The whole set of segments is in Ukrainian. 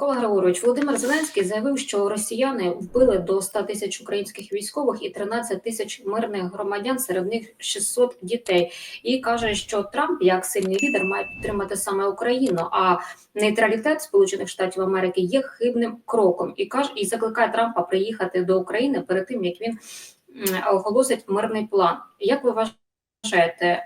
Микола Григорович, Володимир Зеленський заявив, що росіяни вбили до 100 тисяч українських військових і 13 тисяч мирних громадян, серед них 600 дітей. І каже, що Трамп, як сильний лідер, має підтримати саме Україну. А нейтралітет Сполучених Штатів Америки є хибним кроком. І каже, і закликає Трампа приїхати до України перед тим, як він оголосить мирний план. Як ви вважаєте,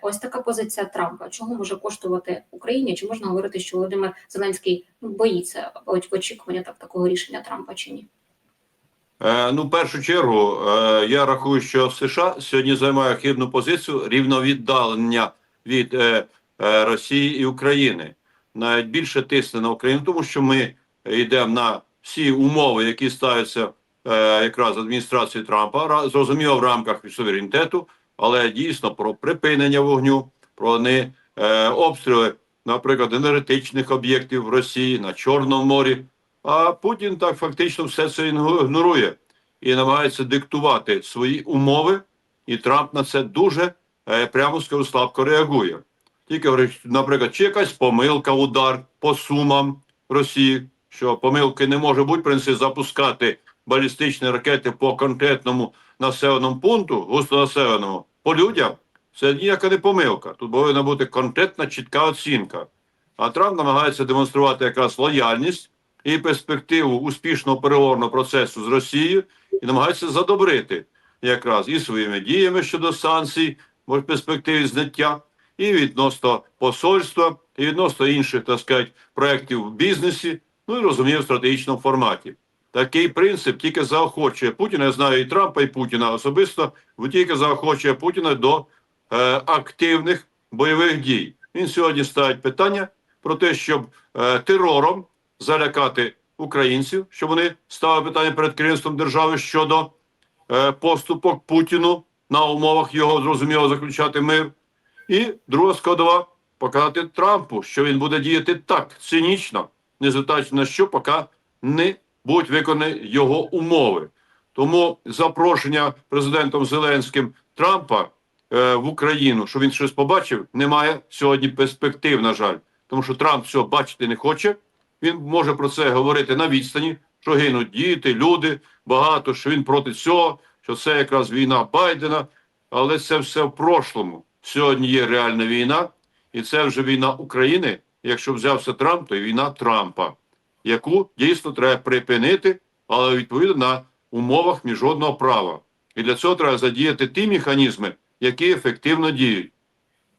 ось така позиція Трампа? Чого може коштувати Україні? Чи можна говорити, що Володимир Зеленський ну, боїться очікування так такого рішення Трампа чи ні? Е, ну, в першу чергу, е, я рахую, що США сьогодні займає хибну позицію рівновіддалення від е, Росії і України. Навіть більше тисне на Україну, тому що ми йдемо на всі умови, які ставляться якраз адміністрацією Трампа, зрозуміло в рамках суверенітету, але дійсно про припинення вогню, про не е, обстріли, наприклад, енергетичних об'єктів в Росії на Чорному морі. А Путін так фактично все це ігнорує і намагається диктувати свої умови, і Трамп на це дуже е, прямо скажу, слабко реагує. Тільки наприклад, чи якась помилка, удар по сумам Росії, що помилки не може бути, в принципі, запускати балістичні ракети по конкретному населеному пункту, густонаселеному, по людям. Це ніяка не помилка. Тут повинна бути конкретна чітка оцінка. А Трамп намагається демонструвати якраз лояльність і перспективу успішного переговорного процесу з Росією і намагається задобрити якраз і своїми діями щодо санкцій, в перспективі зняття, і відносно посольства, і відносно інших, так сказати, проєктів в бізнесі, ну і розумію, в стратегічному форматі. Такий принцип тільки заохочує Путіна. Я знаю і Трампа, і Путіна особисто, тільки заохочує Путіна до е, активних бойових дій. Він сьогодні ставить питання про те, щоб е, терором залякати українців, щоб вони ставили питання перед керівництвом держави щодо е, поступок Путіну на умовах його зрозуміло заключати мир. І друга складова показати Трампу, що він буде діяти так цинічно, не звертаючи на що, поки не будуть виконані його умови. Тому запрошення президентом Зеленським Трампа е, в Україну, що він щось побачив, немає сьогодні перспектив, на жаль. Тому що Трамп цього бачити не хоче. Він може про це говорити на відстані, що гинуть діти, люди, багато, що він проти цього, що це якраз війна Байдена. Але це все в прошлому. Сьогодні є реальна війна, і це вже війна України. Якщо взявся Трамп, то і війна Трампа, яку дійсно треба припинити, але відповідно на умовах міжнародного права. І для цього треба задіяти ті механізми, які ефективно діють.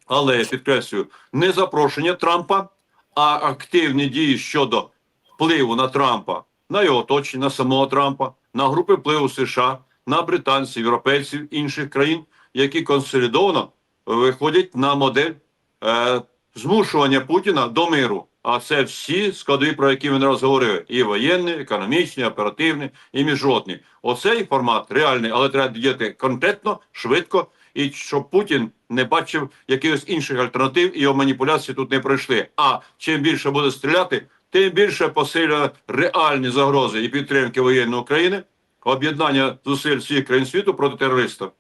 Але я підкреслюю, не запрошення Трампа, а активні дії щодо впливу на Трампа, на його оточення, на самого Трампа, на групи впливу США, на британців, європейців інших країн, які консолідовано виходять на модель е, змушування Путіна до миру. А це всі складові, про які не раз говорили: і воєнні, економічні, оперативні, і міжнародні. Оцей формат реальний, але треба діяти конкретно, швидко, і щоб Путін не бачив якихось інших альтернатив і його маніпуляції тут не пройшли. А чим більше буде стріляти, тим більше посилює реальні загрози і підтримки воєнної України, об'єднання зусиль всіх країн світу проти терористів.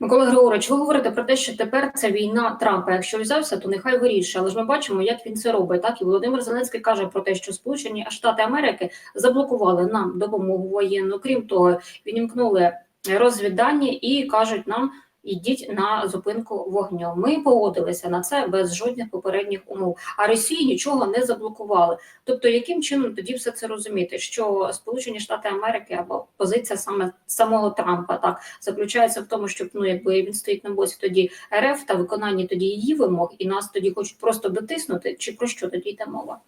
Микола Григорович, ви говорите про те, що тепер це війна Трампа. Якщо взявся, то нехай вирішує. Але ж ми бачимо, як він це робить. Так і Володимир Зеленський каже про те, що Сполучені Штати Америки заблокували нам допомогу воєнну. Крім того, відімкнули розвіддані і кажуть нам. Ідіть на зупинку вогню. Ми погодилися на це без жодних попередніх умов. А Росії нічого не заблокували. Тобто, яким чином тоді все це розуміти? Що Сполучені Штати Америки або позиція саме самого Трампа так заключається в тому, щоб ну якби він стоїть на боці тоді РФ та виконанні тоді її вимог, і нас тоді хочуть просто дотиснути. Чи про що тоді йде мова?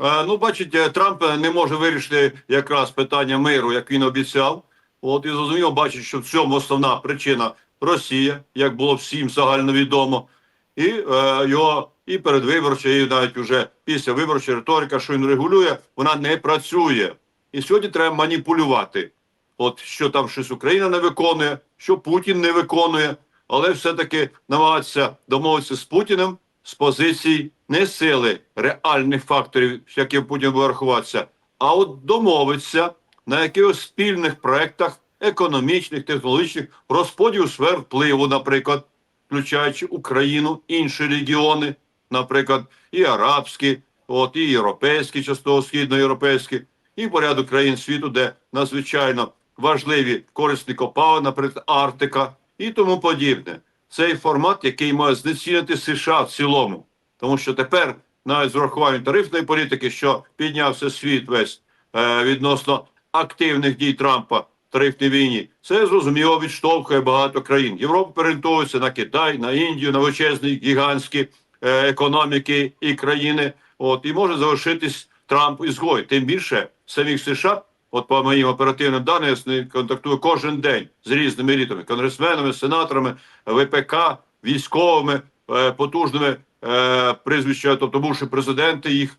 Е, Ну, бачите, Трамп не може вирішити якраз питання миру, як він обіцяв. От і зрозуміло, бачить, що в цьому основна причина Росія, як було всім загальновідомо, і е, його і передвиборча, і навіть уже після виборча риторика, що він регулює, вона не працює. І сьогодні треба маніпулювати. От що там щось Україна не виконує, що Путін не виконує, але все-таки намагатися домовитися з Путіним з позицій не сили реальних факторів, яким Путін буде рахуватися, а от домовитися на якихось спільних проєктах економічних, технологічних, розподіл сфер впливу, наприклад, включаючи Україну, інші регіони, наприклад, і арабські, от і європейські, частково східноєвропейські, і порядок країн світу, де надзвичайно важливі корисні копалини, наприклад, Арктика і тому подібне. Цей формат, який має знецінити США в цілому, тому що тепер, навіть з урахуванням тарифної політики, що піднявся світ весь е, відносно активних дій Трампа тарифній війні, це зрозуміло відштовхує багато країн. Європа переорієнтується на Китай, на Індію, на величезні гігантські е, економіки і країни. От і може залишитись Трамп ізгой. Тим більше самих США, от по моїм оперативним даним, я контактую кожен день з різними елітами, конгресменами, сенаторами, ВПК, військовими, е, потужними е, прізвища, тобто бувши президенти, їх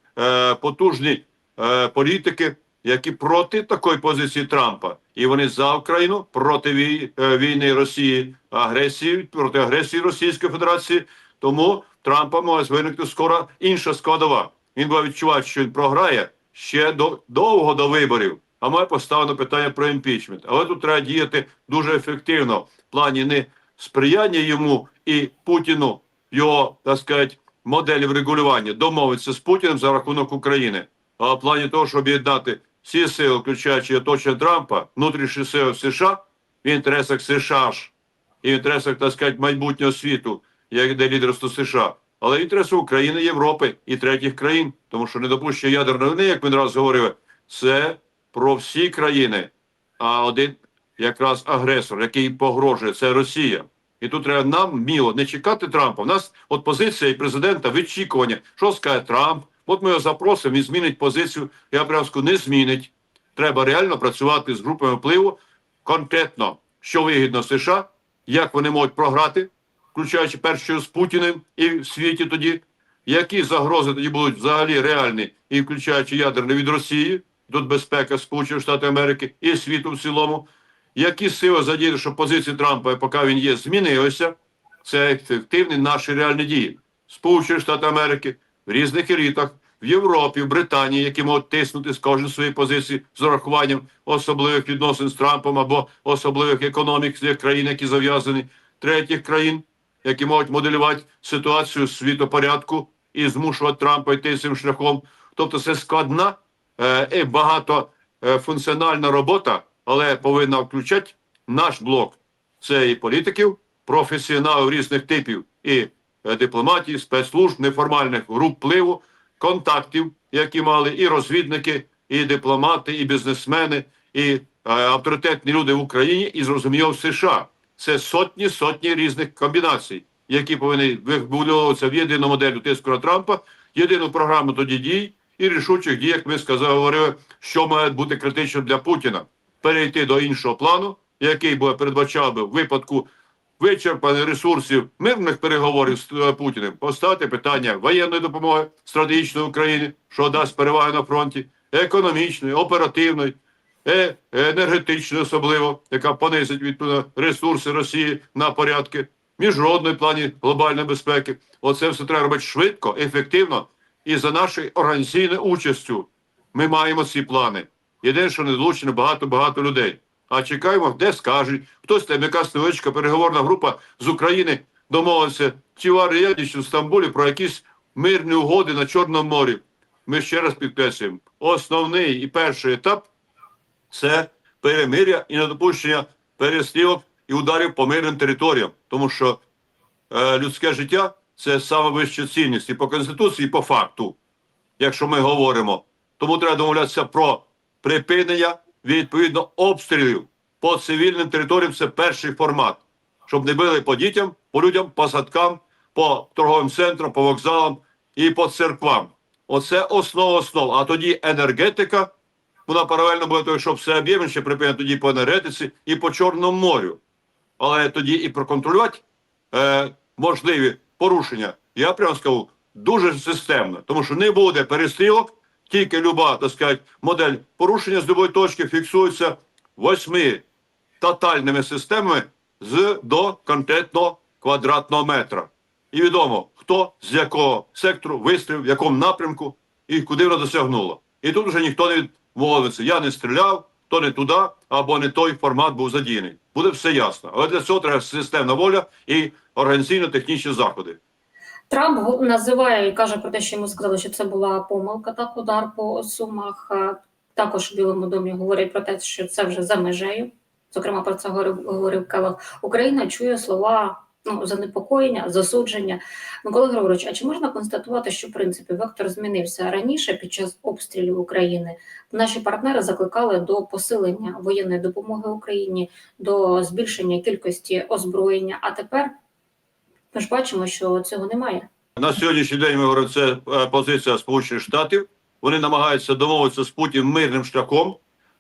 потужні політики, які проти такої позиції Трампа, і вони за Україну проти вій- е, війни Росії, агресії проти агресії Російської Федерації. Тому Трампа може виникнути скоро інша складова. Він буде відчувати, що він програє ще до довго до виборів. А має поставлено питання про імпічмент. Але тут треба діяти дуже ефективно в плані не сприяння йому і Путіну його так сказати, моделі врегулювання домовитися з Путіним за рахунок України, а в плані того, щоб об'єднати всі сили, включаючи оточення Трампа, внутрішні сили США в інтересах США ж і в інтересах, так сказати, майбутнього світу, як де лідерство США, але в інтересах України, Європи і третіх країн, тому що недопущення ядерної війни, як ми раз говорили, це про всі країни, а один якраз агресор, який погрожує, це Росія. І тут треба нам міло не чекати Трампа. У нас от позиція і президента вичікування. Що скаже Трамп? От ми його запросимо, він змінить позицію. Я прямо не змінить. Треба реально працювати з групами впливу конкретно, що вигідно США, як вони можуть програти, включаючи першою з Путіним і в світі тоді, які загрози тоді будуть взагалі реальні, і включаючи ядерне від Росії, тут безпека Сполучених Штатів Америки і світу в цілому. Які сили задіяли, що позиції Трампа, поки він є, змінилися, це ефективні наші реальні дії. Сполучені Штати Америки в різних елітах, в Європі, в Британії, які можуть тиснути з кожної своєї позиції з урахуванням особливих відносин з Трампом або особливих економік з країн, які зав'язані, третіх країн, які можуть моделювати ситуацію світопорядку і змушувати Трампа йти цим шляхом. Тобто це складна е, і багатофункціональна робота, але повинна включати наш блок. Це і політиків, професіоналів різних типів, і е, дипломатії, спецслужб, неформальних груп впливу, контактів, які мали і розвідники, і дипломати, і бізнесмени, і е, авторитетні люди в Україні, і зрозуміло в США. Це сотні сотні різних комбінацій, які повинні вибудовуватися в єдину модель тиску на Трампа, єдину програму тоді дій і рішучих дій, як ми сказали, говорили, що має бути критично для Путіна перейти до іншого плану, який би передбачав би в випадку вичерпаних ресурсів мирних переговорів з е, Путіним, поставити питання воєнної допомоги стратегічної Україні, що дасть переваги на фронті, економічної, оперативної, е- енергетичної, особливо, яка понизить відповідно ресурси Росії на порядки, міжнародної плані глобальної безпеки. Оце все треба робити швидко, ефективно і за нашою організаційною участю. Ми маємо ці плани. Єдине, що не долучено багато-багато людей. А чекаємо, де скажуть. Хтось там якась невеличка переговорна група з України домовилася чи в в Стамбулі про якісь мирні угоди на Чорному морі. Ми ще раз підкреслюємо, основний і перший етап це перемиря і недопущення перестрілок і ударів по мирним територіям, тому що е, людське життя це саме вища цінність і по конституції, і по факту, якщо ми говоримо. Тому треба домовлятися про припинення відповідно обстрілів по цивільним територіям. Це перший формат, щоб не били по дітям, по людям, по садкам, по торговим центрам, по вокзалам і по церквам. Оце основа основ. А тоді енергетика. Вона паралельно буде того, щоб все об'ємніше припинити тоді по енергетиці і по Чорному морю. Але тоді і проконтролювати е, можливі порушення, я прямо скажу, дуже системно, тому що не буде перестрілок, тільки люба, так сказати, модель порушення з любої точки фіксується восьми тотальними системами з до конкретного квадратного метра. І відомо, хто з якого сектору вистрілив, в якому напрямку і куди воно досягнуло. І тут вже ніхто не відмовиться. Я не стріляв, то не туди, або не той формат був задіяний. Буде все ясно. Але для цього треба системна воля і організаційно-технічні заходи. Трамп називає і каже про те, що йому сказали, що це була помилка, так удар по сумах. Також в Білому домі говорять про те, що це вже за межею. Зокрема, про це говорив, говорив Келлог. Україна чує слова ну, занепокоєння, засудження. Микола Григорович, а чи можна констатувати, що в принципі вектор змінився раніше під час обстрілів України? Наші партнери закликали до посилення воєнної допомоги Україні, до збільшення кількості озброєння. А тепер ми ж бачимо, що цього немає. На сьогоднішній день ми говоримо, це е, позиція Сполучених Штатів. Вони намагаються домовитися з Путіним мирним шляхом,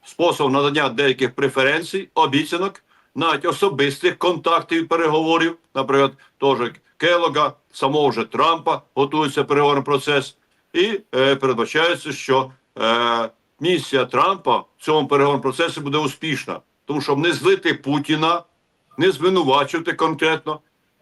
способом надання деяких преференцій, обіцянок, навіть особистих контактів і переговорів, наприклад, теж Келога, самого вже Трампа готується переговорний процес, і е, передбачається, що е, місія Трампа в цьому переговорному процесі буде успішна, тому що не злити Путіна, не звинувачувати конкретно,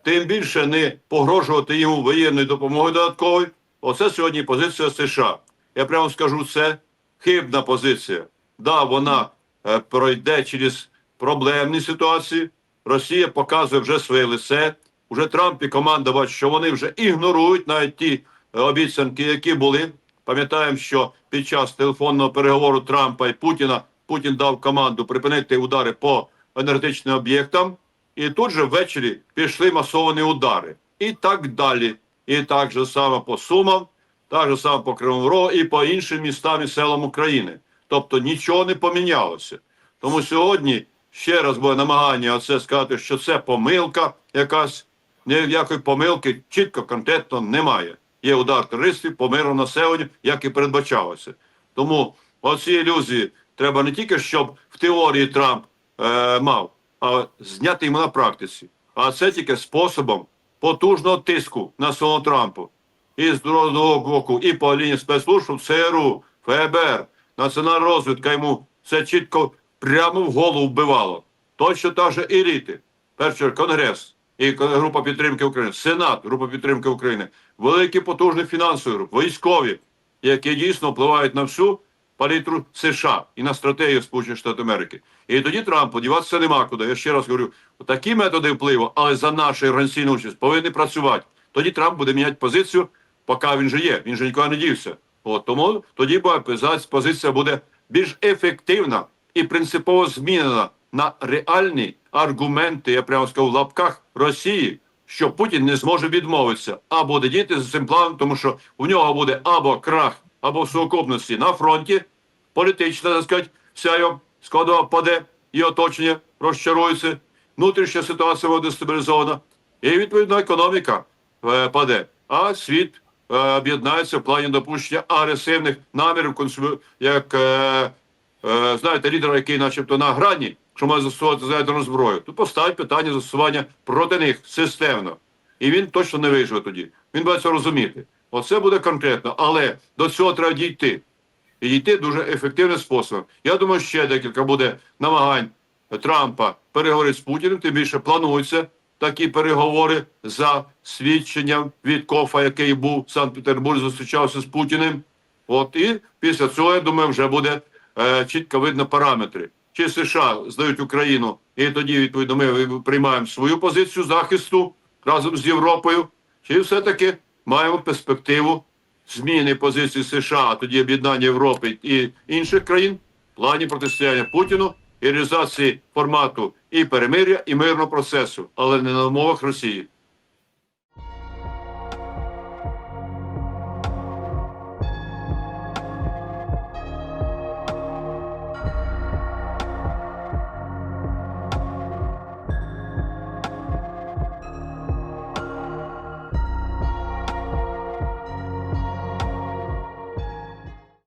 тим більше не погрожувати йому воєнною допомогою додатковою. Оце сьогодні позиція США. Я прямо скажу, це хибна позиція. Да, вона е, пройде через проблемні ситуації. Росія показує вже своє лице. Уже Трамп і команда бачать, що вони вже ігнорують навіть ті е, обіцянки, які були. Пам'ятаємо, що під час телефонного переговору Трампа і Путіна Путін дав команду припинити удари по енергетичним об'єктам. І тут же ввечері пішли масовані удари. І так далі. І так же само по Сумам, так же само по Кривому Рогу і по іншим містам і селам України. Тобто нічого не помінялося. Тому сьогодні ще раз буде намагання оце сказати, що це помилка якась. Ніякої помилки чітко, конкретно немає. Є удар терористів по миру населенню, як і передбачалося. Тому оці ілюзії треба не тільки, щоб в теорії Трамп е, мав, а зняти йому на практиці. А це тільки способом потужного тиску на самого Трампу. І з другого боку, і по лінії спецслужб, ЦРУ, ФБР, національна розвідка йому це чітко прямо в голову вбивало. Точно так же еліти. Перший Конгрес і група підтримки України, Сенат, група підтримки України, великі потужні фінансові групи, військові, які дійсно впливають на всю палітру США і на стратегію Сполучених Штатів Америки. І тоді Трампу діватися нема куди. Я ще раз говорю, такі методи впливу, але за нашу організаційну участь повинні працювати. Тоді Трамп буде міняти позицію, поки він же є. Він же нікуди не дівся. От тому тоді позиція буде більш ефективна і принципово змінена на реальні аргументи, я прямо сказав, в лапках Росії, що Путін не зможе відмовитися, а буде діяти за цим планом, тому що в нього буде або крах, або в сукупності на фронті, політична, так сказати, вся його складова паде і оточення розчарується, внутрішня ситуація буде дестабілізована, і відповідно економіка е, паде, а світ е, об'єднається в плані допущення агресивних намірів, як е, е, знаєте, лідера, який начебто на грані, що має застосовувати ядерну зброю, то поставить питання застосування проти них системно. І він точно не виживе тоді. Він буде це розуміти. Оце буде конкретно, але до цього треба дійти. І дійти дуже ефективним способом. Я думаю, ще декілька буде намагань Трампа переговорити з Путіним, тим більше плануються такі переговори за свідченням від Кофа, який був в Санкт-Петербурзі, зустрічався з Путіним. От і після цього, я думаю, вже буде е, чітко видно параметри. Чи США здають Україну, і тоді, відповідно, ми приймаємо свою позицію захисту разом з Європою, чи все-таки маємо перспективу зміни позиції США, а тоді об'єднання Європи і інших країн в плані протистояння Путіну і реалізації формату і перемир'я, і мирного процесу, але не на умовах Росії.